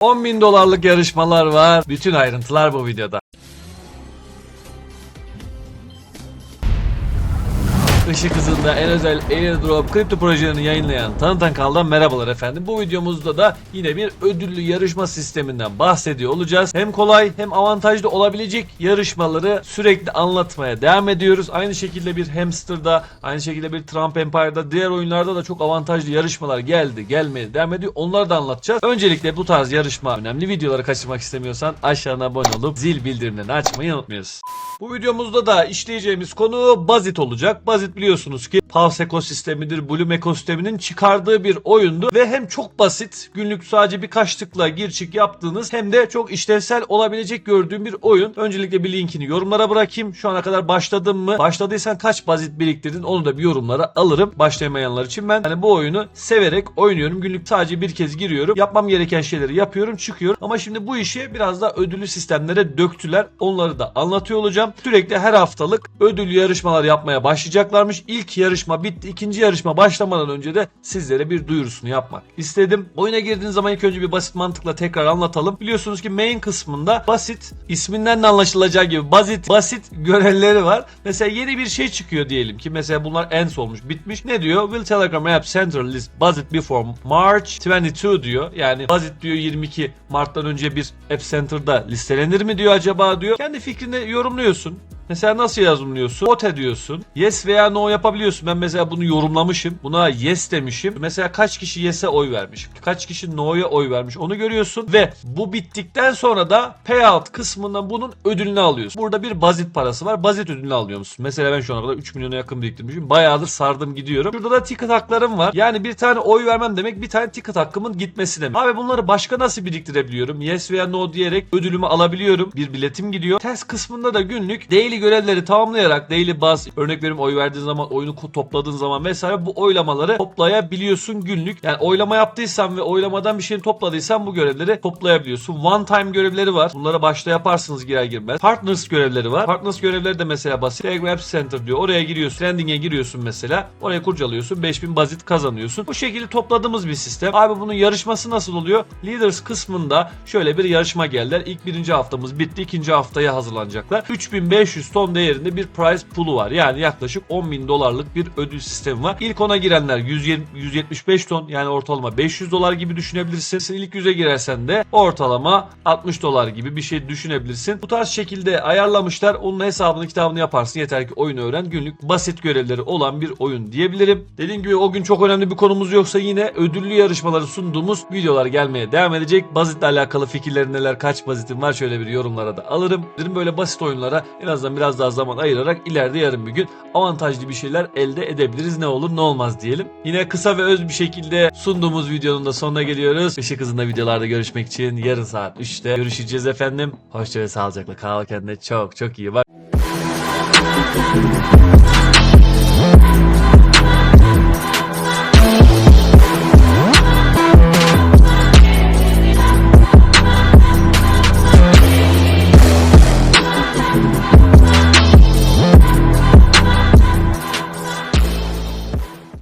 10 bin dolarlık yarışmalar var. Bütün ayrıntılar bu videoda. Işık hızında en özel airdrop kripto projelerini yayınlayan Tanıtan kanaldan merhabalar efendim. Bu videomuzda da yine bir ödüllü yarışma sisteminden bahsediyor olacağız. Hem kolay hem avantajlı olabilecek yarışmaları sürekli anlatmaya devam ediyoruz. Aynı şekilde bir Hamster'da, aynı şekilde bir Trump Empire'da, diğer oyunlarda da çok avantajlı yarışmalar geldi, gelmeye devam ediyor. Onları da anlatacağız. Öncelikle bu tarz yarışma önemli videoları kaçırmak istemiyorsan aşağıdan abone olup zil bildirimlerini açmayı unutmuyorsun. Bu videomuzda da işleyeceğimiz konu Bazit olacak. Bazit biliyorsunuz ki Pulse ekosistemidir, Bloom ekosisteminin çıkardığı bir oyundu ve hem çok basit, günlük sadece birkaç tıkla gir çık yaptığınız hem de çok işlevsel olabilecek gördüğüm bir oyun. Öncelikle bir linkini yorumlara bırakayım. Şu ana kadar başladın mı? Başladıysan kaç Bazit biriktirdin? Onu da bir yorumlara alırım. Başlayamayanlar için ben hani bu oyunu severek oynuyorum. Günlük sadece bir kez giriyorum. Yapmam gereken şeyleri yapıyorum, çıkıyorum. Ama şimdi bu işi biraz daha ödüllü sistemlere döktüler. Onları da anlatıyor olacağım. Sürekli her haftalık ödüllü yarışmalar yapmaya başlayacaklarmış. İlk yarışma bitti. İkinci yarışma başlamadan önce de sizlere bir duyurusunu yapmak istedim. Oyuna girdiğiniz zaman ilk önce bir basit mantıkla tekrar anlatalım. Biliyorsunuz ki main kısmında basit isminden de anlaşılacağı gibi basit basit görevleri var. Mesela yeni bir şey çıkıyor diyelim ki mesela bunlar ends olmuş bitmiş. Ne diyor? Will Telegram App Center list Basit before March 22 diyor. Yani Basit diyor 22 Mart'tan önce bir App Center'da listelenir mi diyor acaba diyor. Kendi fikrini yorumluyorsun. Gidiyorsun Mesela nasıl yazımlıyorsun? Vote ediyorsun. Yes veya no yapabiliyorsun. Ben mesela bunu yorumlamışım. Buna yes demişim. Mesela kaç kişi yes'e oy vermiş. Kaç kişi no'ya oy vermiş. Onu görüyorsun. Ve bu bittikten sonra da payout kısmından bunun ödülünü alıyorsun. Burada bir bazit parası var. Bazit ödülünü alıyor musun? Mesela ben şu ana kadar 3 milyona yakın biriktirmişim. Bayağıdır sardım gidiyorum. Şurada da ticket haklarım var. Yani bir tane oy vermem demek bir tane ticket hakkımın gitmesi demek. Abi bunları başka nasıl biriktirebiliyorum? Yes veya no diyerek ödülümü alabiliyorum. Bir biletim gidiyor. Test kısmında da günlük daily görevleri tamamlayarak daily baz örnek veriyorum oy verdiğin zaman oyunu topladığın zaman vesaire bu oylamaları toplayabiliyorsun günlük. Yani oylama yaptıysan ve oylamadan bir şeyini topladıysan bu görevleri toplayabiliyorsun. One time görevleri var. Bunlara başta yaparsınız girer girmez. Partners görevleri var. Partners görevleri de mesela basit. Telegram App Center diyor. Oraya giriyorsun. Trending'e giriyorsun mesela. Oraya kurcalıyorsun. 5000 bazit kazanıyorsun. Bu şekilde topladığımız bir sistem. Abi bunun yarışması nasıl oluyor? Leaders kısmında şöyle bir yarışma geldiler. İlk birinci haftamız bitti. ikinci haftaya hazırlanacaklar. 3500 ton değerinde bir prize pool'u var. Yani yaklaşık 10 bin dolarlık bir ödül sistemi var. İlk ona girenler 120, 175 ton yani ortalama 500 dolar gibi düşünebilirsin. Sen ilk 100'e girersen de ortalama 60 dolar gibi bir şey düşünebilirsin. Bu tarz şekilde ayarlamışlar. Onun hesabını kitabını yaparsın. Yeter ki oyunu öğren. Günlük basit görevleri olan bir oyun diyebilirim. Dediğim gibi o gün çok önemli bir konumuz yoksa yine ödüllü yarışmaları sunduğumuz videolar gelmeye devam edecek. Bazitle alakalı fikirlerin neler kaç bazitin var şöyle bir yorumlara da alırım. Dedim böyle basit oyunlara en azından biraz daha zaman ayırarak ileride yarın bir gün avantajlı bir şeyler elde edebiliriz. Ne olur ne olmaz diyelim. Yine kısa ve öz bir şekilde sunduğumuz videonun da sonuna geliyoruz. Işık hızında videolarda görüşmek için yarın saat 3'te görüşeceğiz efendim. Hoşça ve sağlıcakla kal kendine çok çok iyi bak.